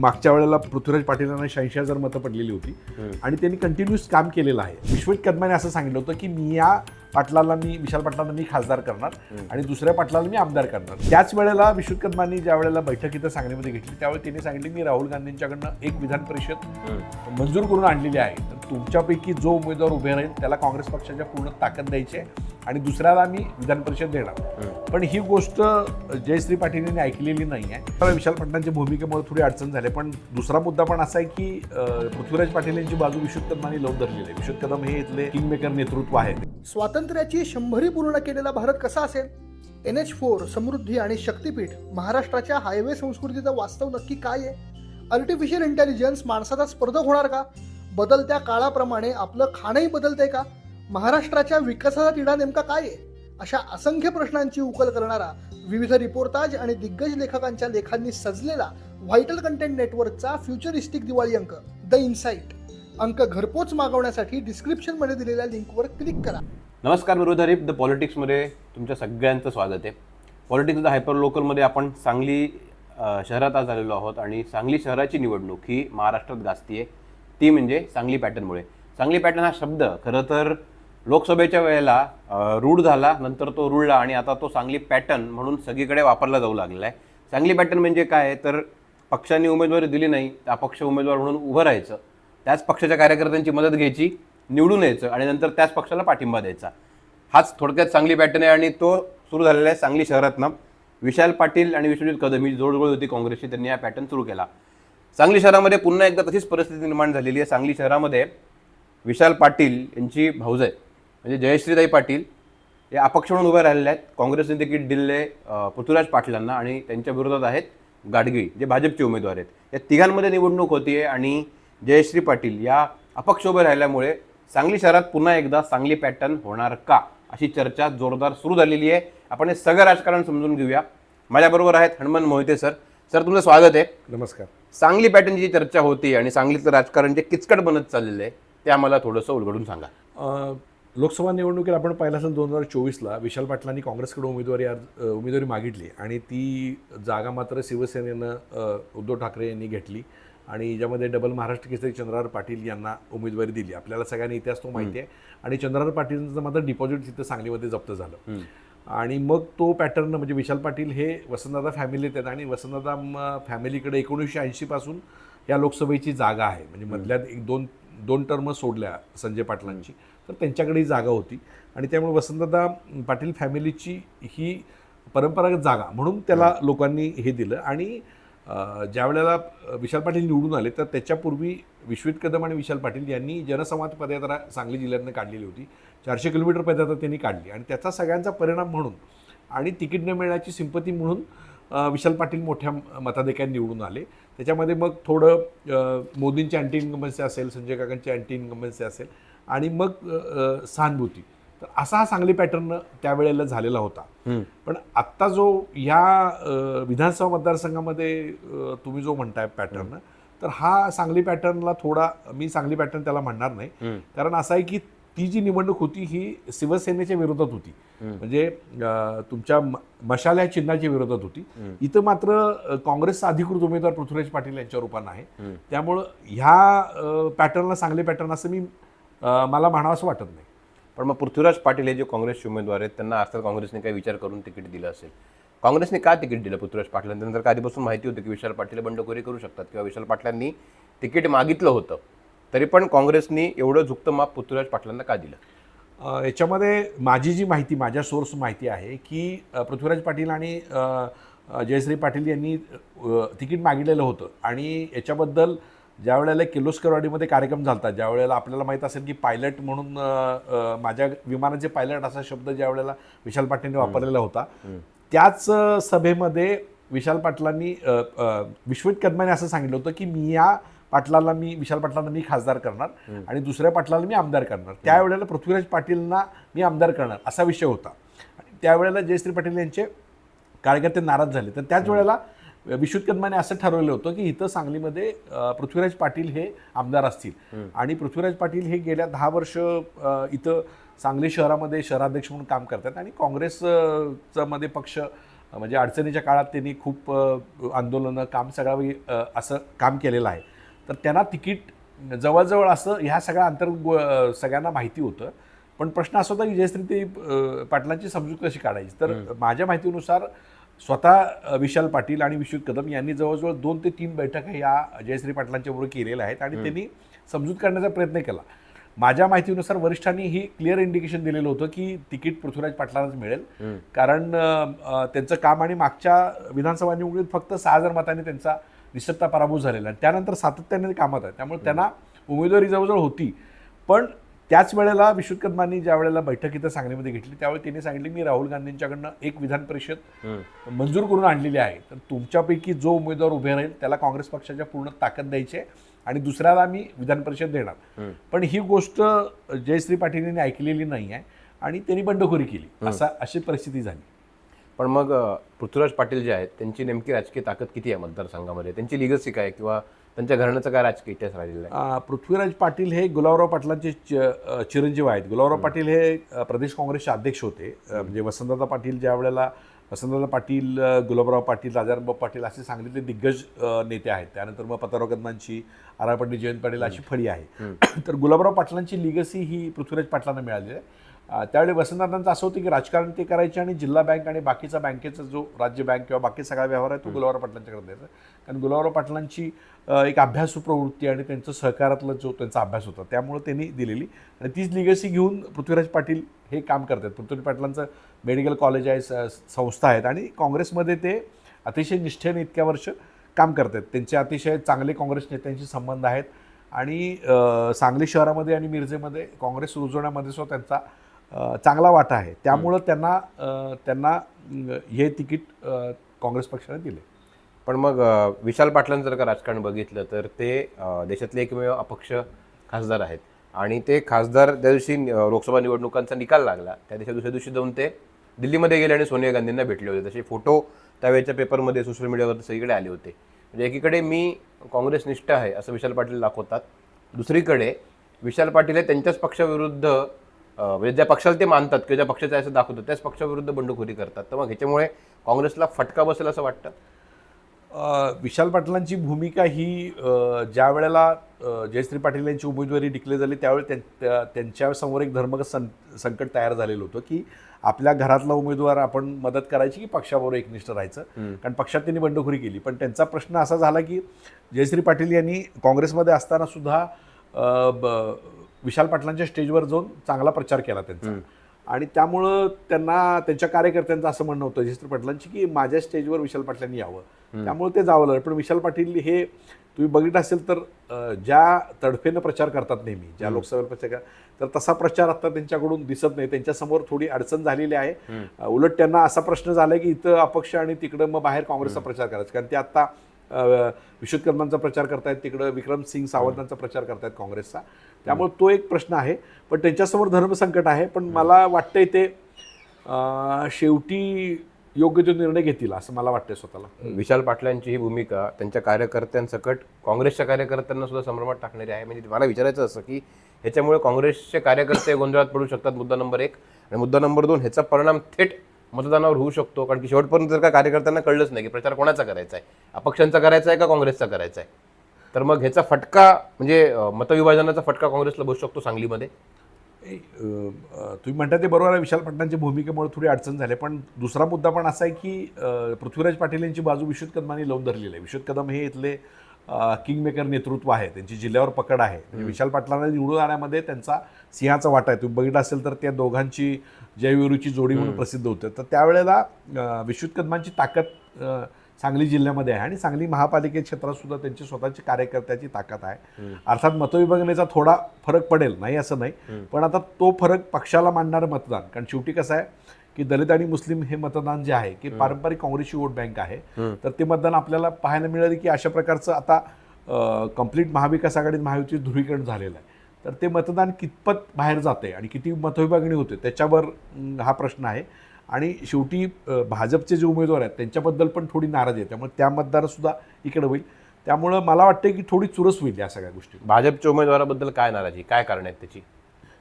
मागच्या वेळेला पृथ्वीराज पाटील यांना शहाऐंशी हजार मतं पडलेली होती. आणि त्यांनी कंटिन्युअस काम केलेलं आहे. विश्वजित कदमाने असं सांगितलं होतं की मी या पाटलाला मी विशाल पाटलांना मी खासदार करणार आणि दुसऱ्या पाटलाला मी आमदार करणार. त्याच वेळेला विश्वजित कदमांनी ज्या वेळेला बैठक इथं सांगलीमध्ये घेतली त्यावेळी त्यांनी सांगितले मी राहुल गांधींच्याकडनं एक विधान परिषद मंजूर करून आणलेली आहे. तर तुमच्यापैकी जो उमेदवार उभे राहील त्याला काँग्रेस पक्षाच्या पूर्ण ताकद द्यायची आहे. आणि दुसऱ्याला मी विधान परिषद देणार पण ही गोष्ट जयश्री पाटील यांनी ऐकलेली नाही आहे तर विशाल पाटलांच्या भूमिकेमुळे थोडी अडचण झाली पण दुसरा मुद्दा पण असा आहे की पृथ्वीराज पाटील यांची बाजू विश्वजित कदमांनी लावून धरलेली आहे. विश्वजित कदम हे इथले किंगमेकर नेतृत्व आहे. स्वातंत्र्याची शंभरी पूर्ण केलेला भारत कसा असेल? एन एच फोर समृद्धी आणि शक्तीपीठ महाराष्ट्राच्या हायवे संस्कृतीचं वास्तव नक्की काय आहे? आर्टिफिशियल इंटेलिजन्स माणसाचा स्पर्धक होणार का? बदलत्या काळाप्रमाणे आपलं खाणंही बदलतंय का? महाराष्ट्राच्या विकासाचा तिढा नेमका काय आहे? अशा असंख्य प्रश्नांची उकल करणारा विविध रिपोर्टाज आणि दिग्गज लेखकांच्या लेखांनी सजलेला व्हायटल कंटेंट नेटवर्कचा फ्युचरिस्टिक दिवाळी अंक द इन्साइट. अंक घरपोच मागवण्यासाठी डिस्क्रिप्शनमध्ये दिलेल्या लिंकवर क्लिक करा. नमस्कार विरोध हरीफ द पॉलिटिक्समध्ये तुमच्या सगळ्यांचं स्वागत आहे. पॉलिटिक्स द हायपर लोकलमध्ये आपण सांगली शहरात आज आलेलो आहोत आणि सांगली शहराची निवडणूक ही महाराष्ट्रात गाजतीये. आहे ती म्हणजे सांगली पॅटर्नमुळे. सांगली पॅटर्न हा शब्द खरं तर लोकसभेच्या वेळेला रूढ झाला नंतर तो रुळला आणि आता तो सांगली पॅटर्न म्हणून सगळीकडे वापरला जाऊ लागलेला आहे सांगली पॅटर्न म्हणजे काय? तर पक्षांनी उमेदवारी दिली नाही तर अपक्ष उमेदवार म्हणून उभं राहायचं त्याच पक्षाच्या कार्यकर्त्यांची मदत घ्यायची निवडून यायचं आणि नंतर त्याच पक्षाला पाठिंबा द्यायचा. हाच थोडक्यात सांगली पॅटर्न आहे आणि तो सुरू झालेला आहे सांगली शहरातनं. विशाल पाटील आणि विश्वजित कदम ही जोडजोड होती काँग्रेसची त्यांनी हा पॅटर्न सुरू केला. सांगली शहरामध्ये पुन्हा एकदा तशीच परिस्थिती निर्माण झालेली आहे. सांगली शहरामध्ये विशाल पाटील यांची भाऊजाई म्हणजे जयश्रीताई पाटील या अपक्ष म्हणून उभे राहिलेले आहेत. काँग्रेसने तिकीट दिले पृथ्वीराज पाटलांना आणि त्यांच्या विरोधात आहेत गाडगी जे भाजपचे उमेदवार आहेत. या तिघांमध्ये निवडणूक होतीये आणि जयश्री पाटील या अपक्ष उभे राहिल्यामुळे सांगली शहरात पुन्हा एकदा सांगली पॅटर्न होणार का अशी चर्चा जोरदार सुरू झालेली आहे. आपण हे सगळं राजकारण समजून घेऊया. माझ्याबरोबर आहेत हनुमान मोहिते सर. सर तुमचं स्वागत आहे. नमस्कार. सांगली पॅटर्नची जी चर्चा होती आणि सांगलीतलं राजकारण जे किचकट बनत चाललेलं आहे ते आम्हाला थोडंसं उलगडून सांगा. लोकसभा निवडणुकीत आपण पाहिलं असेल दोन हजार चोवीसला विशाल पाटलांनी काँग्रेसकडे उमेदवारी अर्ज उमेदवारी मागितली आणि ती जागा मात्र शिवसेनेनं उद्धव ठाकरे यांनी घेतली आणि ज्यामध्ये डबल महाराष्ट्र केसरी चंद्रहार पाटील यांना उमेदवारी दिली. आपल्याला सगळ्यांना इतिहास तो माहिती आहे. आणि चंद्रहार पाटीलचं मात्र डिपॉझिट तिथं सांगलीमध्ये जप्त झालं. आणि मग तो पॅटर्न म्हणजे विशाल पाटील हे वसंतदादा फॅमिलीत आहेत आणि वसंतदादा फॅमिलीकडे एकोणीसशे ऐंशीपासून या लोकसभेची जागा आहे. म्हणजे मधल्यात एक दोन दोन टर्म सोडल्या संजय पाटलांची. तर त्यांच्याकडे ही जागा होती. आणि त्यामुळे वसंतदादा पाटील फॅमिलीची ही परंपरागत जागा म्हणून त्याला लोकांनी हे दिलं. आणि ज्या वेळेला विशाल पाटील निवडून आले तर त्याच्यापूर्वी विश्वित कदम आणि विशाल पाटील यांनी जनसंवाद पदयात्रा सांगली जिल्ह्यातनं काढलेली होती. चारशे किलोमीटर पदयात्रा त्यांनी काढली. आणि त्याचा सगळ्यांचा परिणाम म्हणून आणि तिकीट न मिळण्याची सिंपती म्हणून विशाल पाटील मोठ्या मताधिक्याने निवडून आले. त्याच्यामध्ये मग थोडं अ, मोदींची अँटी इन्कम्बन्सी असेल संजय काकांची अँटी इन्कम्बन्सी असेल आणि मग सहानुभूती. तर असा हा सांगली पॅटर्न त्यावेळेला झालेला होता. पण आत्ता जो या अ, विधानसभा मतदारसंघामध्ये तुम्ही जो म्हणताय पॅटर्न तर हा सांगली पॅटर्नला थोडा मी सांगली पॅटर्न त्याला म्हणणार नाही. कारण असं आहे की ती जी निवडणूक होती ही शिवसेनेच्या विरोधात होती. म्हणजे तुमच्या मशाल या चिन्हाच्या विरोधात होती. इथं मात्र काँग्रेसचा अधिकृत उमेदवार पृथ्वीराज पाटील यांच्या रूपानं आहे. त्यामुळं ह्या पॅटर्नला सांगली पॅटर्न असं मी मला म्हणावं असं वाटत नाही. पण मग पृथ्वीराज पाटील हे जे काँग्रेसचे उमेदवार आहेत त्यांना अर्थात काँग्रेसने काही विचार करून तिकीट दिलं असेल. काँग्रेसने का तिकीट दिलं पृथ्वीराज पाटलांना नंतर का आधीपासून माहिती होतं की विशाल पाटील बंडखोरी करू शकतात किंवा विशाल पाटलांनी तिकीट मागितलं होतं. तरी पण काँग्रेसनी एवढं झुकतं माप पृथ्वीराज पाटलांना का दिलं? याच्यामध्ये माझी जी माहिती माझ्या सोर्स माहिती आहे की पृथ्वीराज पाटील आणि जयश्री पाटील यांनी तिकीट मागितलेलं होतं. आणि याच्याबद्दल ज्या वेळेला किर्लोस्करवाडीमध्ये कार्यक्रम झाला ज्या वेळेला आपल्याला माहीत असेल की पायलट म्हणून माझ्या विमानाचे पायलट असा शब्द ज्या वेळेला विशाल पाटीलने वापरलेला होता त्याच सभेमध्ये विशाल पाटलांनी विश्वजित कदमाने असं सांगितलं होतं की मी या पाटलाला मी विशाल पाटलांना मी खासदार करणार आणि दुसऱ्या पाटलाला मी आमदार करणार. त्यावेळेला पृथ्वीराज पाटीलना मी आमदार करणार असा विषय होता. आणि त्यावेळेला जयश्री पाटील यांचे कार्यकर्ते नाराज झाले. तर त्याच वेळेला विश्वजित कदमाने असं ठरवलं होतं की इथं सांगलीमध्ये पृथ्वीराज पाटील हे आमदार असतील. आणि पृथ्वीराज पाटील हे गेल्या दहा वर्ष इथं सांगली शहरामध्ये शहराध्यक्ष म्हणून काम करतात आणि काँग्रेसचा मध्ये पक्ष म्हणजे अडचणीच्या काळात त्यांनी खूप आंदोलनं काम सगळं असं काम केलेलं आहे. तर त्यांना तिकीट जवळजवळ असं ह्या सगळ्या अंतर सगळ्यांना माहिती होतं. पण प्रश्न असा होता की जयश्री ते पाटलांची समजूत कशी काढायची? तर माझ्या माहितीनुसार स्वतः विशाल पाटील आणि विश्वजित कदम यांनी जवळजवळ दोन ते तीन बैठका या जयश्री पाटलांच्या बरोबर केलेल्या आहेत आणि त्यांनी समजूत काढण्याचा प्रयत्न केला. माझ्या माहितीनुसार वरिष्ठांनी ही क्लिअर इंडिकेशन दिलेलं होतं की तिकीट पृथ्वीराज पाटलांनाच मिळेल. कारण त्यांचं काम आणि मागच्या विधानसभा निवडणुकीत फक्त सहा हजार मतांनी त्यांचा निसटता पराभव झालेला आहे. त्यानंतर सातत्याने ते कामात आहे त्यामुळे त्यांना उमेदवारी जवळजवळ होती. पण त्याच वेळेला विश्वजित कदमांनी ज्या वेळेला बैठक इथं सांगलीमध्ये घेतली त्यावेळी त्यांनी सांगितले मी राहुल गांधींच्याकडनं एक विधान परिषद मंजूर करून आणलेली आहे. तर तुमच्यापैकी जो उमेदवार उभे राहील त्याला काँग्रेस पक्षाच्या पूर्ण ताकद द्यायची आणि दुसऱ्याला आम्ही विधान परिषद देणार. पण ही गोष्ट जयश्री पाटील यांनी ऐकलेली नाही आहे आणि त्यांनी बंडखोरी केली. असा अशी परिस्थिती झाली. पण मग पृथ्वीराज पाटील जे आहेत त्यांची नेमकी राजकीय ताकद किती आहे मतदारसंघामध्ये? त्यांची लिगसी काय किंवा त्यांच्या घराण्याचा काय राजकीय इतिहास राहिलेला आहे? अ, पृथ्वीराज पाटील हे गुलाबराव पाटलांचे च- अ, चिरंजीव आहेत. गुलाबराव पाटील हे अ, प्रदेश काँग्रेसचे अध्यक्ष होते. अ, म्हणजे वसंतदादा पाटील ज्या वेळेला वसंतदादा पाटील अ, गुलाबराव पाटील राजारामबाब पाटील असे सांगलीतले दिग्गज अ, नेते आहेत. त्यानंतर मग पताराव कदमांची आरा पंडित जयंत पाटील अशी फळी आहे. तर गुलाबराव पाटलांची लिगसी ही पृथ्वीराज पाटलांना मिळालेली आहे. त्यावेळी वसंतदादांचं असं होतं की राजकारण ते करायचे आणि जिल्हा बँक आणि बाकीचा बँकेचा जो राज्य बँक किंवा बाकी सगळा व्यवहार आहे तो गुलाबराव पाटलांच्याकडे द्यायचा. कारण गुलाबराव पाटलांची एक अभ्यासू प्रवृत्ती आणि त्यांचं सहकारातला जो त्यांचा अभ्यास होता त्यामुळे त्यांनी दिलेली. आणि तीच लिगसी घेऊन पृथ्वीराज पाटील हे काम करतात. पृथ्वीराज पाटलांचं मेडिकल कॉलेज आहे स- संस्था आहेत आणि काँग्रेसमध्ये ते अतिशय निष्ठेने इतक्या वर्ष काम करतात. त्यांचे अतिशय चांगले काँग्रेस नेत्यांशी संबंध आहेत. आणि सांगली शहरामध्ये आणि मिरजेमध्ये काँग्रेस रुजवण्यामध्ये सुद्धा त्यांचा चांगला वाटा आहे. त्यामुळं त्यांना त्यांना हे तिकीट काँग्रेस पक्षाने दिले. पण मग विशाल पाटलांचं जर का राजकारण बघितलं तर ते देशातले एकमेव अपक्ष खासदार आहेत. आणि ते खासदार त्या दिवशी लोकसभा निवडणुकांचा निकाल लागला. त्या दिवशी दुसऱ्या दिवशी जाऊन ते दिल्लीमध्ये गेले आणि सोनिया गांधींना भेटले होते. तसे फोटो त्यावेळेच्या पेपरमध्ये सोशल मीडियावर सगळीकडे आले होते. म्हणजे एकीकडे मी काँग्रेस निष्ठ आहे असं विशाल पाटील दाखवतात. दुसरीकडे विशाल पाटील हे त्यांच्याच पक्षाविरुद्ध म्हणजे ज्या पक्षाला ते मानतात किंवा ज्या पक्षाचं असं दाखवतात त्याच पक्षाविरुद्ध बंडखोरी करतात. तर मग ह्याच्यामुळे काँग्रेसला फटका बसेल असं वाटतं? विशाल पाटलांची भूमिका ही ज्या वेळेला जयश्री पाटील यांची उमेदवारी डिक्लेअर झाली त्यावेळी त्यां- त्या- त्यांच्यासमोर एक धर्मगत सं संकट तयार झालेलं होतं की आपल्या घरातला उमेदवार आपण मदत करायची की पक्षाबरोबर एकनिष्ठ राहायचं? कारण पक्षात त्यांनी बंडखोरी केली. पण त्यांचा प्रश्न असा झाला की जयश्री पाटील यांनी काँग्रेसमध्ये असताना सुद्धा विशाल पाटलांच्या स्टेजवर जाऊन चांगला प्रचार केला त्यांचा. आणि त्यामुळं त्यांना त्यांच्या कार्यकर्त्यांचं असं म्हणणं होतं जयश्री पाटलांची की माझ्या स्टेजवर विशाल पाटलांनी यावं. त्यामुळे ते जावं लागलं. पण विशाल पाटील हे तुम्ही बघितलं असेल तर ज्या तडफेनं प्रचार करतात नेहमी ज्या लोकसभेला प्रचार करतात तर तसा प्रचार आता त्यांच्याकडून दिसत नाही. त्यांच्यासमोर थोडी अडचण झालेली आहे. उलट त्यांना असा प्रश्न झालाय की इथं अपक्ष आणि तिकडं मग बाहेर काँग्रेसचा प्रचार करायचा. कारण ते आता अं, विश्वजित कदमांचा प्रचार करतायत तिकडं विक्रम सिंग सावंतांचा प्रचार करतायत काँग्रेसचा. त्यामुळे तो एक प्रश्न आहे. पण त्यांच्यासमोर धर्मसंकट आहे. पण मला वाटतंय ते शेवटी योग्य तो निर्णय घेतील असं मला वाटतंय स्वतःला. विशाल पाटलांची ही भूमिका त्यांच्या कार्यकर्त्यांसकट काँग्रेसच्या कार्यकर्त्यांना सुद्धा संभ्रमात टाकणारी आहे. म्हणजे मला विचारायचं असं की ह्याच्यामुळे काँग्रेसचे कार्यकर्ते गोंधळात पडू शकतात मुद्दा नंबर एक. आणि मुद्दा नंबर दोन ह्याचा परिणाम थेट मतदानावर होऊ शकतो. कारण की शेवटपर्यंत जर का कार्यकर्त्यांना कळलंच नाही की प्रचार कोणाचा करायचा आहे? अपक्षांचा करायचा आहे का काँग्रेसचा करायचा आहे? तर मग ह्याचा फटका म्हणजे मतविभाजनाचा फटका काँग्रेसला बसू शकतो सांगलीमध्ये? तुम्ही म्हणता ते बरोबर आहे विशाल पाटलांच्या भूमिकेमुळे थोडी अडचण झाली पण दुसरा मुद्दा पण असा आहे की पृथ्वीराज पाटील यांची बाजू विश्वजित कदमांनी लावून धरलेली आहे. विश्वजित कदम हे इथले किंग मेकर नेतृत्व आहे. त्यांची जिल्ह्यावर पकड आहे. म्हणजे विशाल पाटलांना निवडून आणण्यामध्ये त्यांचा सिंहाचा वाटा आहे. तुम्ही बघितलं असेल तर त्या दोघांची जयविरूची जोडी म्हणून प्रसिद्ध होते तर त्यावेळेला अ, विश्वजित कदमांची ताकद सांगली जिल्ह्यामध्ये आहे आणि सांगली महापालिके क्षेत्रात सुद्धा त्यांची स्वतःची कार्यकर्त्याची ताकद आहे. अर्थात मतविभागनेचा थोडा फरक पडेल नाही असं नाही. पण आता तो फरक पक्षाला मांडणारं मतदान. कारण शेवटी कसं आहे की दलित आणि मुस्लिम हे मतदान जे आहे की पारंपरिक काँग्रेसची वोट बँक आहे तर ते मतदान आपल्याला पाहायला मिळालं की अशा प्रकारचं आता कंप्लीट महाविकास आघाडीत महायुती ध्रुवीकरण झालेलं आहे. तर ते मतदान कितपत बाहेर जाते आणि किती मतविभागणी होते त्याच्यावर हा प्रश्न आहे. आणि शेवटी भाजपचे जे उमेदवार आहेत त्यांच्याबद्दल पण थोडी नाराज आहे. त्यामुळे त्या मतदारसुद्धा इकडे होईल. त्यामुळं मला वाटतं की थोडी चुरस होईल या सगळ्या गोष्टी. भाजपच्या उमेदवाराबद्दल काय नाराजी? काय कारण आहेत त्याची?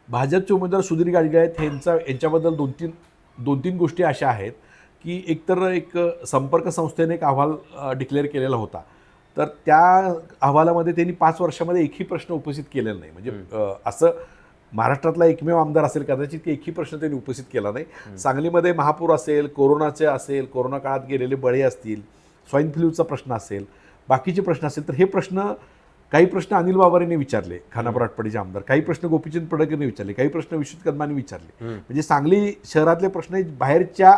भाजपचे उमेदवार सुधीर गाडगे आहेत ह्यांचा यांच्याबद्दल दोन तीन दोन तीन गोष्टी अशा आहेत की एकतर एक संपर्क संस्थेने एक अहवाल डिक्लेअर केलेला होता. तर त्या अहवालामध्ये त्यांनी पाच वर्षामध्ये एकही प्रश्न उपस्थित केलेला नाही. म्हणजे असं महाराष्ट्रातला एकमेव आमदार असेल कदाचित की एकही प्रश्न त्यांनी उपस्थित केला नाही. सांगलीमध्ये महापूर असेल कोरोनाचे असेल कोरोना काळात गेलेले बळे असतील स्वाईन फ्लूचा प्रश्न असेल बाकीचे प्रश्न असेल तर हे प्रश्न काही प्रश्न अनिल बाबारीने विचारले खानापूर आटपाडीचे आमदार. काही प्रश्न गोपीचंद पडकेने विचारले काही प्रश्न विश्वजित कदमाने विचारले. म्हणजे सांगली शहरातले प्रश्न बाहेरच्या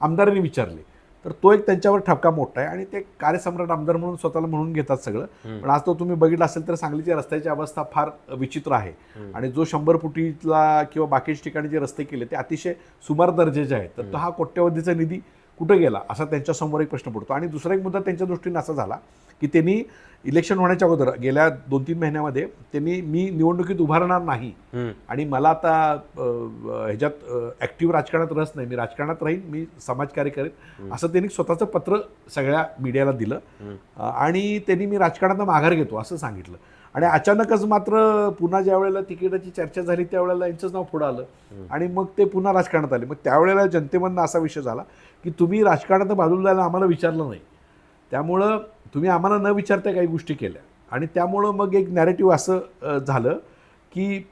आमदारांनी विचारले. तर तो एक त्यांच्यावर ठपका मोठा आहे आणि ते कार्यसम्राट आमदार म्हणून स्वतःला म्हणून घेतात सगळं. पण आज तो तुम्ही बघितलं असेल तर सांगलीच्या रस्त्याची अवस्था फार विचित्र आहे. आणि जो शंभर फुटीतला किंवा बाकीच्या ठिकाणी जे रस्ते केले ते अतिशय सुमार दर्जाचे आहेत. तर तो हा कोट्यवधीचा निधी कुठं गेला असा त्यांच्यासमोर एक प्रश्न पडतो. आणि दुसरा एक मुद्दा त्यांच्या दृष्टीने असा झाला की त्यांनी इलेक्शन होण्याच्या अगोदर गेल्या दोन तीन महिन्यामध्ये त्यांनी मी निवडणुकीत उभारणार नाही. आणि मला आता ह्याच्यात ॲक्टिव्ह राजकारणात रस नाही. मी राजकारणात राहीन मी समाजकार्य करेन. असं त्यांनी स्वतःचं पत्र सगळ्या मीडियाला दिलं. आणि त्यांनी मी राजकारणात माघार घेतो असं सांगितलं. आणि अचानकच मात्र पुन्हा ज्या वेळेला तिकिटाची चर्चा झाली त्यावेळेला यांचंच नाव पुढं आलं. आणि मग ते पुन्हा राजकारणात आले. मग त्यावेळेला जनतेमधनं असा विषय झाला की तुम्ही राजकारणात बाजूला जायला आम्हाला विचारलं नाही. त्यामुळं तुम्ही आम्हाला न विचारता काही गोष्टी केल्या. आणि त्यामुळं मग एक नॅरेटिव्ह असं झालं की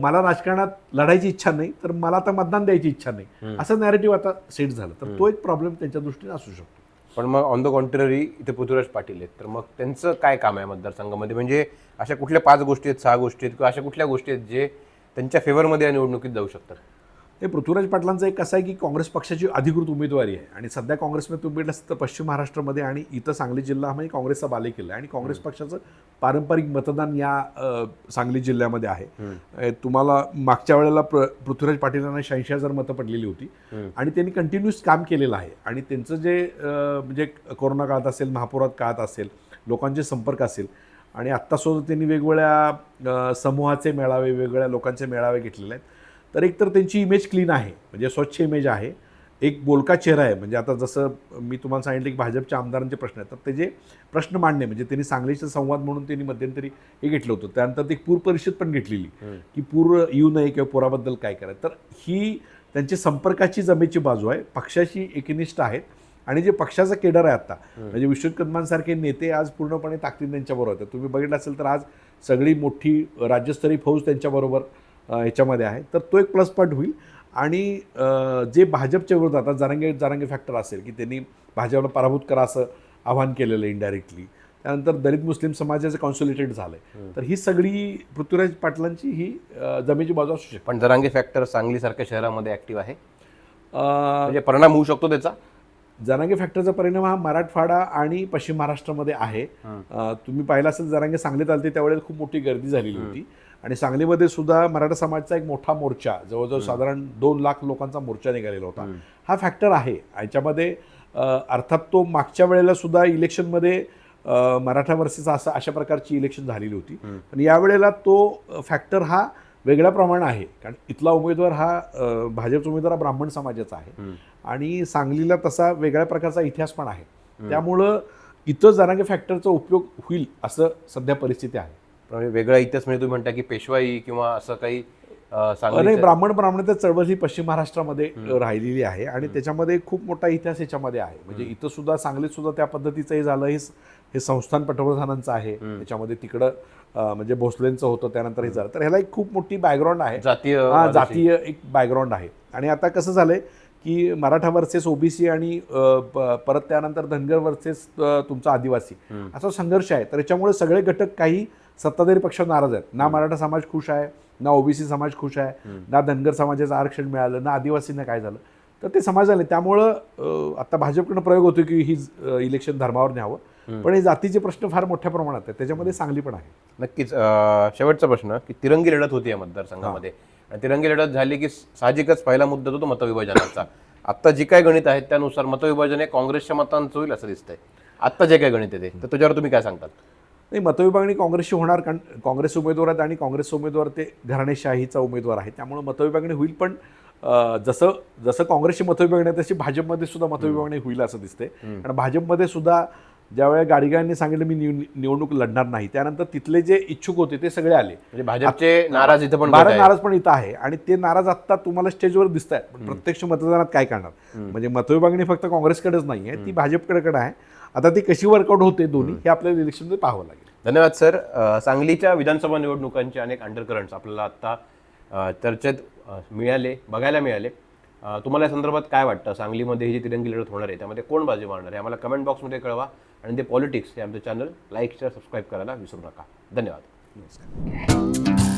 मला राजकारणात लढायची इच्छा नाही तर मला आता मतदान द्यायची इच्छा नाही. असं नॅरेटिव्ह आता सेट झालं. तर तो एक प्रॉब्लेम त्यांच्या दृष्टीने असू शकतो. पण मग ऑन द कॉन्ट्ररी इथे पृथ्वीराज पाटील आहेत. तर मग त्यांचं काय काम आहे मतदारसंघामध्ये? म्हणजे अशा कुठल्या पाच गोष्टी आहेत सहा गोष्टी आहेत किंवा अशा कुठल्या गोष्टी आहेत जे त्यांच्या फेवरमध्ये या निवडणुकीत जाऊ शकतात? ते पृथ्वीराज पाटलांचं एक कसं आहे की काँग्रेस पक्षाची अधिकृत उमेदवारी आहे. आणि सध्या काँग्रेसमध्ये तुम्ही असेल तर पश्चिम महाराष्ट्रामध्ये आणि इथं सांगली जिल्हा हा म्हणजे काँग्रेसचा बालेकिल्ला आहे. आणि काँग्रेस पक्षाचं पारंपरिक मतदान या सांगली जिल्ह्यामध्ये आहे. तुम्हाला मागच्या वेळेला प्र पृथ्वीराज पाटीलांना शहाऐंशी हजार मतं पडलेली होती. आणि त्यांनी कंटिन्युअस काम केलेलं आहे. आणि त्यांचं जे म्हणजे कोरोना काळात असेल महापुरात काळात असेल लोकांचे संपर्क असेल आणि आत्तासुद्धा त्यांनी वेगवेगळ्या समूहाचे मेळावे वेगवेगळ्या लोकांचे मेळावे घेतलेले आहेत. तर एक तर त्यांची इमेज क्लीन आहे म्हणजे स्वच्छ इमेज आहे. एक बोलका चेहरा आहे म्हणजे आता जसं मी तुम्हाला सांगितलं की भाजपच्या आमदारांचे प्रश्न आहेत तर ते जे प्रश्न मांडणे म्हणजे त्यांनी सांगलीचे संवाद म्हणून त्यांनी मध्यंतरी हे घेतलं होतं. त्यानंतर ते पूर परिषद पण घेतलेली की पूर येऊ नये किंवा पुराबद्दल काय करायचं. तर ही त्यांची संपर्काची जमेची बाजू आहे पक्षाशी एकनिष्ठ आहेत आणि जे पक्षाचा केडर आहे आता म्हणजे विश्वजित कदमांसारखे नेते आज पूर्णपणे ताकदीने त्यांच्याबरोबर आहेत. तुम्ही बघितलं असेल तर आज सगळी मोठी राज्यस्तरीय फौज त्यांच्याबरोबर अ, ह्याच्यामध्ये आहे. तर तो एक प्लस पॉईंट होईल. आणि जे भाजपच्या विरोधात आता जरांगे जरांगे फॅक्टर असेल की त्यांनी भाजपला पराभूत करा असं आव्हान केलेलं इनडायरेक्टली त्यानंतर दलित मुस्लिम समाजाचं कॉन्सोलिटेड झालं आहे तर ही सगळी पृथ्वीराज पाटलांची ही जमेची बाजू असू शकते. पण जरांगे फॅक्टर सांगलीसारख्या शहरामध्ये ऍक्टिव्ह आहे? म्हणजे परिणाम होऊ शकतो त्याचा? जरांगे फॅक्टरचा परिणाम हा मराठवाडा आणि पश्चिम महाराष्ट्रामध्ये आहे. तुम्ही पाहिलं असेल जरांगे सांगलीत आलते त्यावेळेला खूप मोठी गर्दी झालेली होती. आणि सांगलीमध्ये सुद्धा मराठा समाजचा एक मोठा मोर्चा जवळजवळ साधारण दोन लाख लोकांचा मोर्चा निघालेला होता. हा फॅक्टर आहे. याच्यामध्ये अर्थात तो मागच्या वेळेला सुद्धा इलेक्शनमध्ये मराठा वर्सेस असं अशा प्रकारची इलेक्शन झालेली होती. पण यावेळेला तो फॅक्टर हा वेगळ्या प्रमाणे आहे. कारण इथला उमेदवार हा भाजपचा उमेदवार हा ब्राह्मण समाजाचा आहे. आणि सांगलीला तसा वेगळ्या प्रकारचा इतिहास पण आहे. त्यामुळं इथं जरांगे फॅक्टरचा उपयोग होईल असं सध्या परिस्थिती आहे. म्हणजे वेगळा इतिहास म्हणजे तुम्ही म्हणता की पेशवाई किंवा असं काही नाही ब्राह्मण ब्राह्मणाचा चळवळ ही पश्चिम महाराष्ट्रामध्ये राहिलेली आहे आणि त्याच्यामध्ये खूप मोठा इतिहास याच्यामध्ये आहे. म्हणजे इथं सुद्धा सांगलीत सुद्धा त्या पद्धतीचं हे झालं. हे हे संस्थान पटवर्धनांचं आहे. त्याच्यामध्ये तिकडं म्हणजे भोसलेंचं होतं त्यानंतर हे झालं. तर ह्याला एक खूप मोठी बॅकग्राऊंड आहे. जातीय हा. जातीय एक बॅकग्राऊंड आहे. आणि आता कसं झालंय की मराठा वर्सेस ओबीसी आणि परत त्यानंतर धनगर वर्सेस तुमचा आदिवासी असा संघर्ष आहे. तर याच्यामुळे सगळे घटक काही सत्ताधारी पक्ष नाराज आहेत. ना मराठा समाज खुश आहे ना ओबीसी समाज खुश आहे ना धनगर समाजाचं आरक्षण मिळालं ना आदिवासींना काय झालं. तर ते समाज आले त्यामुळं आता भाजपकडनं प्रयोग होतो की ही इलेक्शन धर्मावर न्यावं पण हे जातीचे प्रश्न फार मोठ्या प्रमाणात आहेत. त्याच्यामध्ये सांगली पण आहे. नक्कीच. शेवटचा प्रश्न की तिरंगी लढत होती या मतदारसंघामध्ये. आणि तिरंगी लढत झाली की साहजिकच पहिला मुद्दा तो मतविभाजनाचा. आता जी काय गणित आहेत त्यानुसार मतविभाजन हे काँग्रेसच्या मतांचं होईल असं दिसतंय. आता जे काय गणित आहे ते. तर त्याच्यावर तुम्ही काय सांगताल? नाही मतविभागणी काँग्रेसची होणार कारण काँग्रेस उमेदवार आहेत आणि काँग्रेस उमेदवार ते घराणेशाहीचा उमेदवार आहे त्यामुळे मतविभागणी होईल पण जसं जसं काँग्रेसची मतविभागणी आहे तशी भाजपमध्ये सुद्धा मतविभागणी होईल असं दिसते कारण भाजपमध्ये सुद्धा ज्यावेळेला गाडगेंनी सांगितलं मी निव- निवडणूक लढणार नाही. त्यानंतर तिथले जे इच्छुक होते ते सगळे आले. म्हणजे भाजपचे नाराज इथं पण भारत. नाराज पण इथं आहे. आणि ते नाराज आत्ता तुम्हाला स्टेजवर दिसत आहेत पण प्रत्यक्ष मतदानात काय करणार? म्हणजे मतविभागणी फक्त काँग्रेसकडेच नाही आहे ती भाजपकडे आहे. आता ती कशी वर्कआउट होते दोन्ही हे आपल्याला इलेक्शनमध्ये पाहावं लागेल. धन्यवाद सर. सांगलीच्या विधानसभा निवडणुकांचे अनेक अंडरकरंट्स आपल्याला आत्ता चर्चेत मिळाले बघायला मिळाले. तुम्हाला या संदर्भात काय वाटतं? सांगलीमध्ये ही जी तिरंगी लढत होणार आहे त्यामध्ये कोण बाजी मारणार आहे? आम्हाला कमेंट बॉक्समध्ये कळवा आणि ते पॉलिटिक्स हे आमचं चॅनल लाईक शेअर सबस्क्राईब करायला विसरू नका. धन्यवाद. नमस्कार.